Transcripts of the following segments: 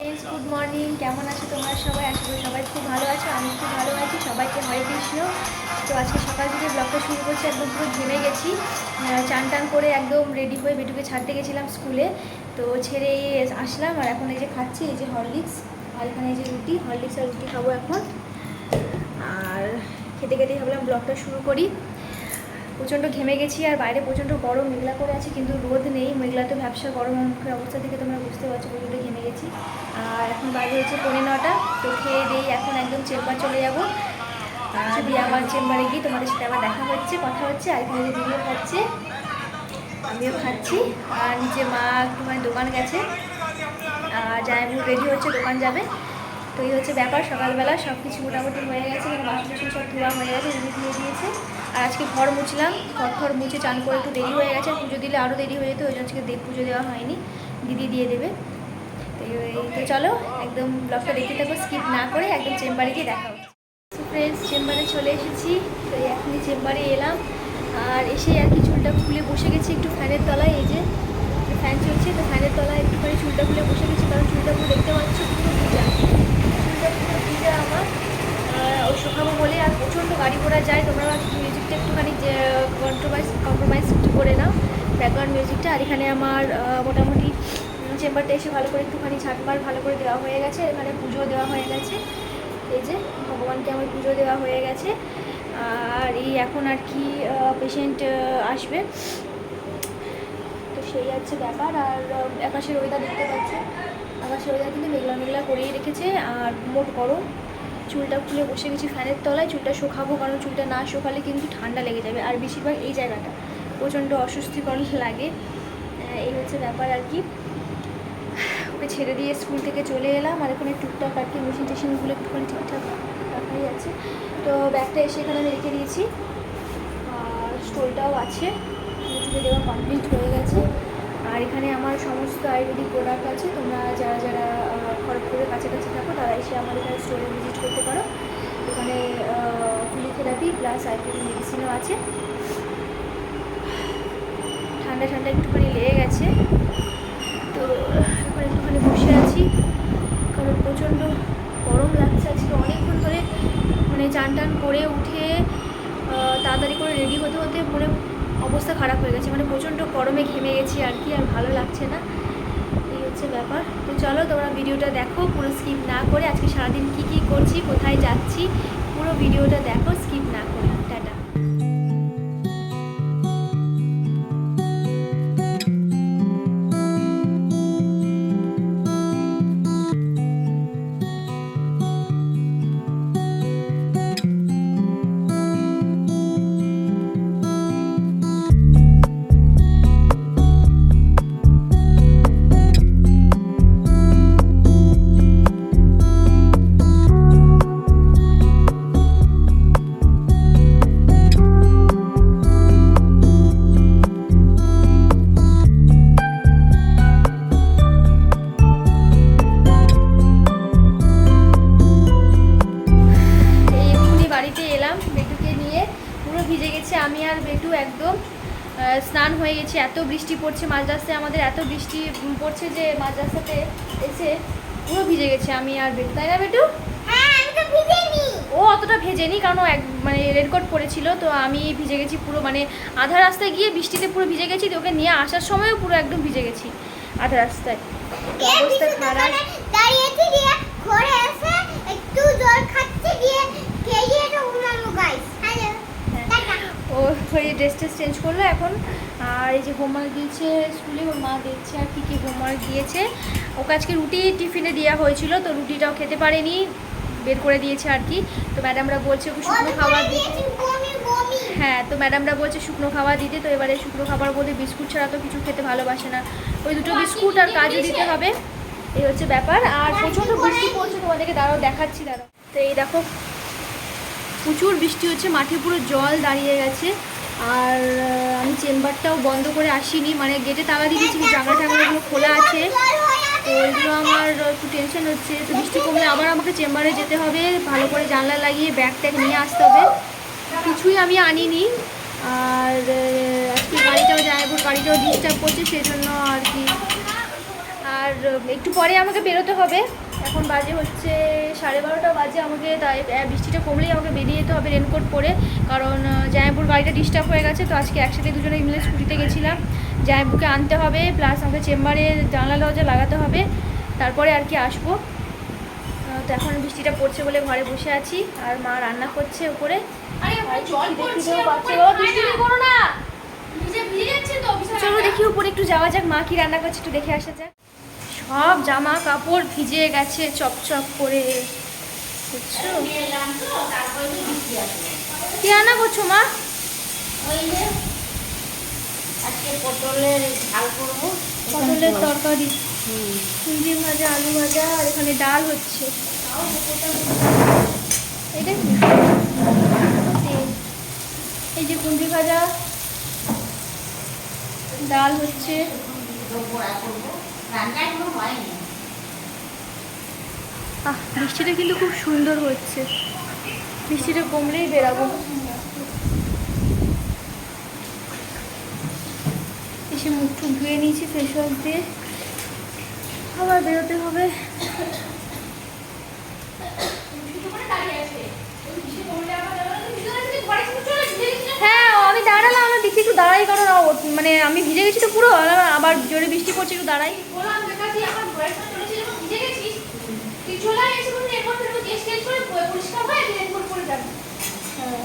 Good morning কেমন আছো তোমরা সবাই? আশা সবাই খুব ভালো আছো, আমি খুব ভালো আছি। সবাইকে হরে কৃষ্ণ। তো আজকে সকাল থেকে ব্লগটা শুরু করছি, একদম পুরো ঘেমে গেছি। চান টান করে একদম রেডি হয়ে বেটুকে ছাড়তে গেছিলাম স্কুলে তো ছেড়ে আসলাম আর এখন এই যে খাচ্ছি, এই যে হরলিক্স আর এখানে এই যে রুটি হরলিক্স আর রুটি খাব এখন। আর খেতে খেতে ভাবলাম ব্লগটা শুরু করি। প্রচণ্ড ঘেমে গেছি আর বাইরে প্রচণ্ড গরম, মেঘলা করে আছে, কিন্তু রোদ নেই মেঘলা তো ব্যবসা গরম মুখের অবস্থা থেকে তোমরা বুঝতে পারছ প্রচণ্ড ঘেমে গেছি। আর এখন বাইরে হচ্ছে পৌনে নটা, তো খেয়ে দিই এখন একদম চেম্বার চলে যাব। আর দিয়ে আবার চেম্বারে গিয়ে তোমাদের সাথে আবার দেখা হচ্ছে, কথা হচ্ছে, আর এখানে দিদিও খাচ্ছে, আমিও খাচ্ছি। আর নিচে মা একটুখানি দোকান গেছে, আর জায়বু রেডি হচ্ছে, দোকান যাবে। তো এই হচ্ছে ব্যাপার, সকালবেলা সব কিছু মোটামুটি হয়ে গেছে, এখানে বাসন টাসন সব ধোয়া হয়ে গেছে দিদি ধুয়ে দিয়েছে। আর আজকে ঘর মুছলাম ঘর ঘর মুছে চান করে একটু দেরি হয়ে গেছে পুজো দিলে আরও দেরি হয়ে যেত, ওই জন্য আজকে দেব পুজো দেওয়া হয়নি, দিদি দিয়ে দেবে। তো এই- তো চলো, একদম ব্লগটা দেখতে থাকো, স্কিপ না করে একদম চেম্বারে গিয়ে দেখা হচ্ছে ফ্রেন্ডস চেম্বারে চলে এসেছি, তো এখনই চেম্বারে এলাম, আর এসে আর কি চুলটা খুলে বসে গেছি একটু ফ্যানের তলায়, এই যে ফ্যান চলছে, তো ফ্যানের তলায় একটুখানি চুলটা খুলে বসে গেছি, কারণ চুলটা পুরো দেখতে পাচ্ছ পুরো ভিজা পুরো আমার। ওই শুকাবো বলে আর প্রচণ্ড গাড়ি ঘোড়া যায়। তোমরা মিউজিকটা একটুখানি কম্প্রোমাইজ কম্প্রোমাইজ একটু করে নাও। ব্যাকগ্রাউন্ড মিউজিকটা আর এখানে আমার মোটামুটি চেম্বারটা এসে ভালো করে একটুখানি ছাটমার ভালো করে দেওয়া হয়ে গেছে। এখানে পুজো দেওয়া হয়ে গেছে। এই যে, ভগবানকে আমার পুজো দেওয়া হয়ে গেছে। আর এই এখন আর কি পেশেন্ট আসবে। তো সেই হচ্ছে ব্যাপার। আর আকাশের ওয়েদার দেখতে পাচ্ছি। আকাশের ওয়েদার কিন্তু মেঘলা মেঘলা করেই রেখেছে, আর মোট গরম। চুলটা খুলে বসে গেছি ফ্যানের তলায়, চুলটা শুকাবো কারণ চুলটা না শুকালে কিন্তু ঠান্ডা লেগে যাবে। আর বেশিরভাগ এই জায়গাটা, প্রচণ্ড অস্বস্তিকর লাগে। এই হচ্ছে ব্যাপার আর কি। ওকে ছেড়ে দিয়ে স্কুল থেকে চলে এলাম, আর এখানে টুকটাক আর কি মেশিন টেশিনগুলো একটুখানি ঠিকঠাক রাখাই আছে। তো ব্যাগটা এসে এখানে আমি রেখে দিয়েছি। আর স্টোলটাও আছে দেওয়া কমপ্লিট হয়ে গেছে। আমার সমস্ত আয়ুর্বেদিক প্রোডাক্ট আছে, তোমরা যারা যারা খড়গপুরের কাছাকাছি থাকো, তারা এসে আমার এখানে স্টোরে ভিজিট করতে পারো। এখানে ফিজিওথেরাপি প্লাস আয়ুর্বেদিক মেডিসিনও আছে। ঠান্ডা ঠান্ডা একটুখানি লেগে গেছে। তো, এখন একটুখানি বসে আছি। কারণ প্রচণ্ড গরম লাগছে আজকে অনেকক্ষণ ধরে। মানে চান টান করে উঠে তাড়াতাড়ি করে রেডি হতে হতে মনে অবস্থা খারাপ হয়ে গেছে মানে প্রচণ্ড গরমে ঘেমে গেছি আর কি, আর ভালো লাগছে না। এই হচ্ছে ব্যাপার। তো চলো তোমরা ভিডিওটা দেখো, পুরো স্কিপ না করে আজকে সারাদিন কি কি করছি, কোথায় যাচ্ছি, পুরো ভিডিওটা দেখো স্কিপ না করে। স্নান হয়ে গেছি এত বৃষ্টি পড়ছে মাঝ রাস্তায় আমাদের এত বৃষ্টি পড়ছে যে মাঝ রাস্তাতে এসে পুরো ভিজে গেছে আমি আর বেটু। তাই না বেটু? ও অতটা ভেজেনি কারণ এক মানে রেনকোট পরেছিল তো আমি ভিজে গেছি পুরো মানে আধা রাস্তায় গিয়ে বৃষ্টিতে পুরো ভিজে গেছি তো ওকে নিয়ে আসার সময়ও পুরো একদম ভিজে গেছি আধা রাস্তায়। অবস্থা খারাপ দাঁড়িয়েছি দিয়ে ঘরে এসে একটু জল খাচ্ছি দিয়ে খেয়ে এটা উনানো গাইস হ্যালো টাটা ও ওই ড্রেস টেস চেঞ্জ করল। এখন আর এই যে হোমওয়ার্ক দিয়েছে স্কুলে ওর মা দেখছে আর কী কী হোমওয়ার্ক দিয়েছে। ওকে আজকে রুটি টিফিনে দেওয়া হয়েছিল তো রুটিটাও খেতে পারেনি বের করে দিয়েছে আর কি। তো ম্যাডামরা বলছে ওকে শুকনো খাবার দিতে হ্যাঁ তো ম্যাডামরা বলছে শুকনো খাবার দিতে। তো এবারে শুকনো খাবার বলতে বিস্কুট ছাড়া তো কিছু খেতে ভালোবাসে না। ওই দুটো বিস্কুট আর কাজু দিতে হবে এই হচ্ছে ব্যাপার। আর প্রচণ্ড বৃষ্টি পড়ছে তোমাদেরকে দাঁড়াও দেখাচ্ছি দাঁড়াও। তো এই দেখো প্রচুর বৃষ্টি হচ্ছে মাঠে পুরো জল দাঁড়িয়ে গেছে। আর আমি চেম্বারটাও বন্ধ করে আসিনি মানে গেটে তালা দিয়ে দিয়েছি জানলা টাংলাগুলো খোলা আছে। তো ওইগুলো আমার একটু টেনশন হচ্ছে, তো বৃষ্টি কমলে আবার আমাকে চেম্বারে যেতে হবে, ভালো করে জানলা লাগিয়ে ব্যাগ ট্যাগ নিয়ে আসতে হবে। কিছুই আমি আনিনি, আর আজকে গাড়িটাও যাইব গাড়িটাও ডিস্টার্ব করছে, সেজন্য আর কি। আর, একটু পরে আমাকে বেরোতে হবে। এখন বাজে হচ্ছে সাড়ে বারোটা বাজে আমাকে তাই বৃষ্টিটা কমলেই আমাকে বেরিয়ে যেতে হবে রেনকোট পরে। কারণ জামাইপুর গাড়িটা ডিস্টার্ব হয়ে গেছে তো আজকে একসাথে দুজনে মিলে স্কুটিতে গেছিলাম। জামাইপুরকে আনতে হবে প্লাস আমাকে চেম্বারে জানলা দরজা লাগাতে হবে তারপরে আর কি আসব। তো এখন বৃষ্টিটা পড়ছে বলে ঘরে বসে আছি আর মা রান্না করছে উপরে। চলো দেখি উপরে একটু যাওয়া যাক মা কি রান্না করছে একটু দেখে আসা যাক। সব জামা কাপড় ভিজে গেছে চপচপ করে। বুঝছ? কি রান্না করছ মা? পটলের ঝাল করব পটলের তরকারি। কুঞ্জি ভাজা আলু ভাজা আর এখানে ডাল হচ্ছে। এটা? এই যে কুঞ্জি ভাজা ডাল হচ্ছে। আহ, বৃষ্টিটা কিন্তু খুব সুন্দর হচ্ছে। বৃষ্টিটা কমলেই বেরাবো। এসে মুখ টুক ধুয়ে নিয়েছি ফেস ওয়াশ দিয়ে। আবার বেরোতে হবে। হ্যাঁ আমি দেখছি একটু দাঁড়াই কারণ মানে আমি ভিজে গেছি তো পুরো আবার জোরে বৃষ্টি পড়ছে একটু দাঁড়াই। চলে হয়ে হ্যাঁ।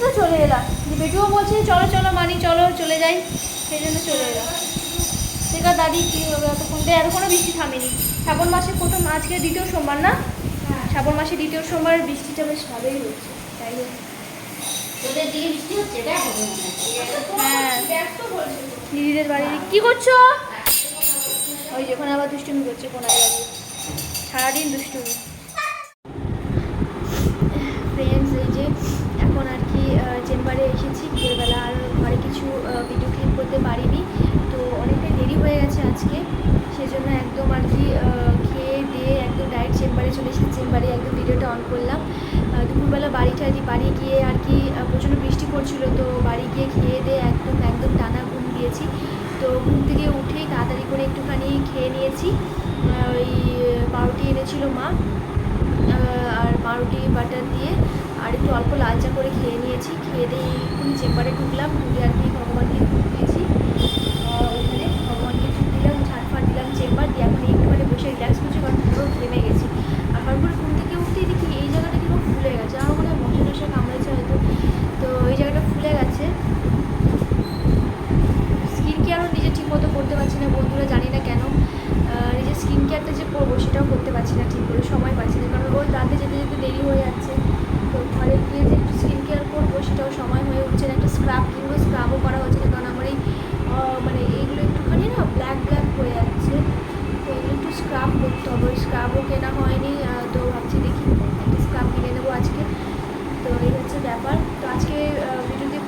তো চলে এলাম যে বেটুও বলছে চলো চলো মানি চলো চলে যাই। সেই জন্য চলে এলাম দেখা দাদি কী হবে? এতক্ষণ দিয়ে এতক্ষণও বৃষ্টি থামেনি। শ্রাবণ মাসে প্রথম আজকে দ্বিতীয় সোমবার না? শ্রাবণ মাসে দ্বিতীয় সোমবার বৃষ্টিটা বেশ ভালোই হচ্ছে। তাই দিদিদের বাড়ি। কি করছ? ওই যখন আবার দুষ্টুমি করছে কোনায় দাঁড়িয়ে সারাদিন দুষ্টুমি। ফ্রেন্ডস এই যে এখন আর কি চেম্বারে এসেছি বিকেলবেলা আর ঘরে কিছু ভিডিও ক্লিপ করতে পারিনি। তো অনেকটাই দেরি হয়ে গেছে আজকে। সেজন্য একদম আর কি খেয়ে দিয়ে একদম ডাইরেক্ট চেম্বারে চলে এসেছি। চেম্বারে একদম ভিডিওটা অন করলাম। দুপুরবেলা বাড়ি টাড়ি বাড়ি গিয়ে আর কি পড়ছিল তো বাড়ি গিয়ে খেয়ে দিয়ে একদম একদম টানা ঘুম দিয়েছি। তো ঘুম থেকে উঠেই তাড়াতাড়ি করে একটুখানি খেয়ে নিয়েছি। ওই পাউরুটি এনেছিল মা। আর পাউরুটি, বাটার দিয়ে, আর একটু অল্প লালচা করে খেয়ে নিয়েছি। খেয়ে দিয়ে চেম্বারে ঢুকলাম। ঢুকে আর কি ভগবানকে ধূপ দিয়েছি আহ, ওখানে ভগবানকে ধূপ দিলাম ঝাড় ফাট দিলাম চেম্বার দিয়ে এখন একটুখানি বসে রিল্যাক্স করছি কারণ পুরো ঘেমে গেছি আর তারপরে ঘুম থেকে উঠতেই দেখি এই জায়গাটা কীরকম ফুলে গেছে আমার মনে হয় মশা টশা কামড়েছে হয়তো তো এই জায়গাটা ফুলে গেছে স্কিন কেয়ারও নিজে ঠিক মতো করতে পারছি না বন্ধুরা জানি না কেন আহ, নিজের স্কিন কেয়ারটা যে করব সেটাও করতে পারছি না ঠিক করে সময় পাচ্ছি না কারণ রোজ রাতে যেতে যেতে দেরি হয়ে যাচ্ছে তো ঘরে গিয়ে যে একটু স্কিন কেয়ার করব সেটাও সময় হয়ে উঠছে না একটা স্ক্রাব কিনবো স্ক্রাবও করা হচ্ছে না কারণ আমার এই আহ, মানে এইগুলো একটুখানি না ব্ল্যাক ব্ল্যাক হয়ে যাচ্ছে তো এগুলো একটু স্ক্রাব করতে হবে ওই স্ক্রাবও কেনা হয়নি তো ভাবছি দেখি একটা স্ক্রাব কিনে নেব আজকে। তো এই হচ্ছে ব্যাপার। তো আজকে ভিডিওতে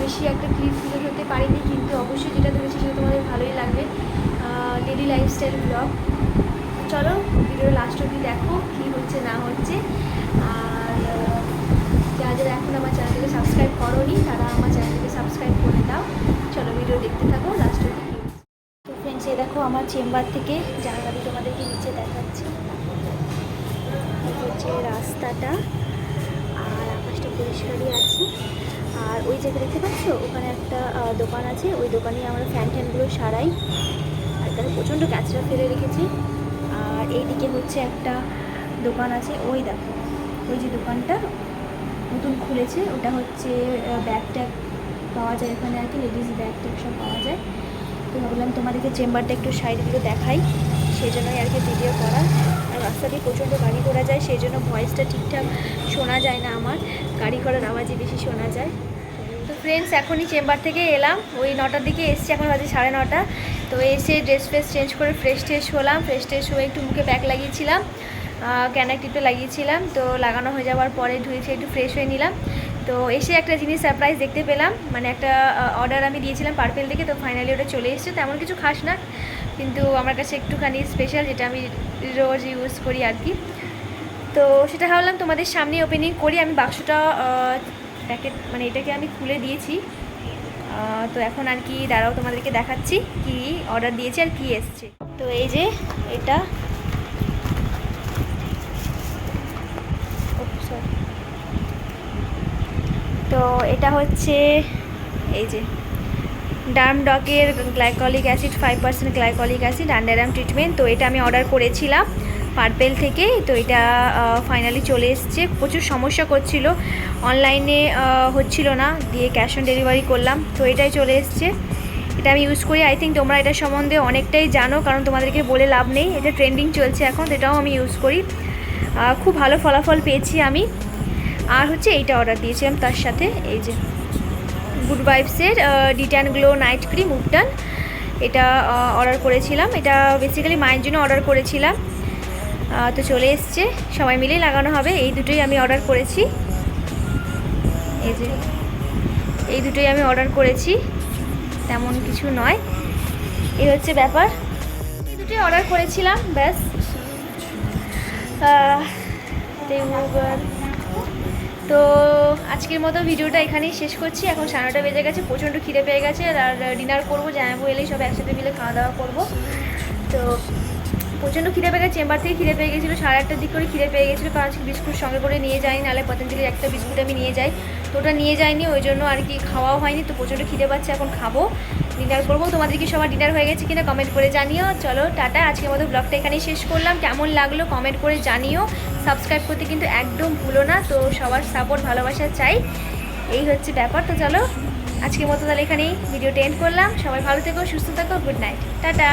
বেশি একটা ক্লিপ তুলে ধরতে পারিনি, কিন্তু অবশ্যই যেটা ধরেছি সেটা তোমাদের ভালোই লাগবে ডেলি লাইফস্টাইল ব্লগ চলো, ভিডিওর লাস্ট অবধি দেখো কী হচ্ছে, না হচ্ছে। আর যারা যারা এখন আমার চ্যানেলটাকে সাবস্ক্রাইব করোনি, তারা আমার চ্যানেলটাকে সাবস্ক্রাইব করে দাও। চলো, ভিডিও দেখতে থাকো লাস্ট অবধি কি হচ্ছে। তো ফ্রেন্ডস এই দেখো আমার চেম্বার থেকে জানলা দিয়ে তোমাদেরকে নিচে দেখাচ্ছি। হচ্ছে রাস্তাটা, আর আকাশটা পরিষ্কারই আছে। আর ওই জায়গা দেখতে পাচ্ছ, ওখানে একটা দোকান আছে। ওই দোকানে আমরা ফ্যান ট্যানগুলো সারাই। আর এখানে প্রচণ্ড ক্যাচরা ফেলে রেখেছি। আর এইদিকে হচ্ছে একটা দোকান আছে। ওই দেখো, ওই যে দোকানটা নতুন খুলেছে। ওটা হচ্ছে ব্যাগ ট্যাগ পাওয়া যায় এখানে আর কি লেডিস ব্যাগ ট্যাগ সব পাওয়া যায়। তো ভাবলাম তোমাদেরকে চেম্বারটা একটু সাইডে দিকে দেখাই, সেই জন্যই আর কি ভিডিও করা। আর রাস্তা দিয়ে প্রচণ্ড গাড়ি ঘোড়া যায়, সেই জন্য ভয়েসটা ঠিকঠাক শোনা যায় না আমার। গাড়ি ঘোড়ার আওয়াজই বেশি শোনা যায়। তো ফ্রেন্ডস এখনই চেম্বার থেকে এলাম। ওই নটার দিকে এসছি, এখন বাজে সাড়ে নটা। তো এসে ড্রেস ফ্রেস চেঞ্জ করে ফ্রেশ ট্রেশ হলাম। ফ্রেশ ট্রেশ হয়ে একটু মুখে প্যাক লাগিয়েছিলাম ক্যানাক টিপে লাগিয়েছিলাম। তো লাগানো হয়ে যাওয়ার পরে ধুয়েছে একটু ফ্রেশ হয়ে নিলাম। তো এসে একটা জিনিস সারপ্রাইজ দেখতে পেলাম। মানে একটা অর্ডার আমি দিয়েছিলাম পার্পেল থেকে, তো ফাইনালি ওটা চলে এসেছে। তেমন কিছু খাস না, কিন্তু আমার কাছে একটুখানি স্পেশাল যেটা আমি রোজ ইউজ করি আর কি। তো সেটা ভাবলাম তোমাদের সামনে ওপেনিং করি। আমি বাক্সটা প্যাকেট মানে এটাকে আমি খুলে দিয়েছি। তো এখন আর কি দাঁড়াও তোমাদেরকে দেখাচ্ছি কি অর্ডার দিয়েছি আর কি এসছে। তো এই যে এটা তো এটা হচ্ছে এই যে ডার্ম ডকের glycolic acid five percent glycolic acid, underarm treatment. তো এটা আমি অর্ডার করেছিলাম পার্পেল থেকে। তো এটা ফাইনালি চলে এসছে। প্রচুর সমস্যা করছিল। অনলাইনে হচ্ছিল না। দিয়ে ক্যাশ অন ডেলিভারি করলাম। তো এটাই চলে এসছে। এটা আমি ইউজ করি। আই থিঙ্ক তোমরা এটা সম্বন্ধে অনেকটাই জানো, কারণ তোমাদেরকে বলে লাভ নেই। এটা ট্রেন্ডিং চলছে এখন এটাও আমি ইউজ করি। খুব ভালো ফলাফল পেয়েছি আমি। আর হচ্ছে এইটা অর্ডার দিয়েছিলাম তার সাথে, এই যে গুড ভাইবসের ডিট্যান গ্লো নাইট ক্রিম উপটান এটা অর্ডার করেছিলাম। এটা বেসিক্যালি মায়ের জন্য অর্ডার করেছিলাম। তো চলে এসছে। সবাই মিলেই লাগানো হবে। এই দুটোই আমি অর্ডার করেছি। এই যে, এই দুটোই আমি অর্ডার করেছি। তেমন কিছু নয়। এই হচ্ছে ব্যাপার। এই দুটোই অর্ডার করেছিলাম, ব্যাস। তো আজকের মতো ভিডিওটা এখানেই শেষ করছি। এখন সাড়ে বেজে গেছে, প্রচণ্ড খিদে পেয়ে গেছে আর ডিনার করব, জামাইবু এলেই সব একসাথে মিলে খাওয়া দাওয়া করব। তো প্রচণ্ড খিদে পেয়ে গেছে, চেম্বার থেকে খিদে পেয়ে গেছিল, সাড়ে আটটার দিক করে খিদে পেয়ে গেছিল, কারণ আজকে বিস্কুট সঙ্গে করে নিয়ে যাই, নাহলে পতঞ্জলির একটা বিস্কুট আমি নিয়ে যাই। তো ওটা নিয়ে যাইনি, ওই জন্য আর কি খাওয়াও হয়নি, তো প্রচণ্ড খিদে পাচ্ছে, এখন খাব। ডিনার করব। তোমাদের কি সবার ডিনার হয়ে গেছে কিনা কমেন্ট করে জানিও। চলো, টাটা। আজকে মতো ব্লগটা এখানেই শেষ করলাম। কেমন লাগল কমেন্ট করে জানিও। সাবস্ক্রাইব করতে কিন্তু একদম ভুলো না। তো সবার সাপোর্ট ভালোবাসা চাই। এই হচ্ছে ব্যাপার। তো চলো আজকে মতো তাহলে এখানেই ভিডিওটা এন্ড করলাম। সবাই ভালো থেকো, সুস্থ থাকো। Good night tata.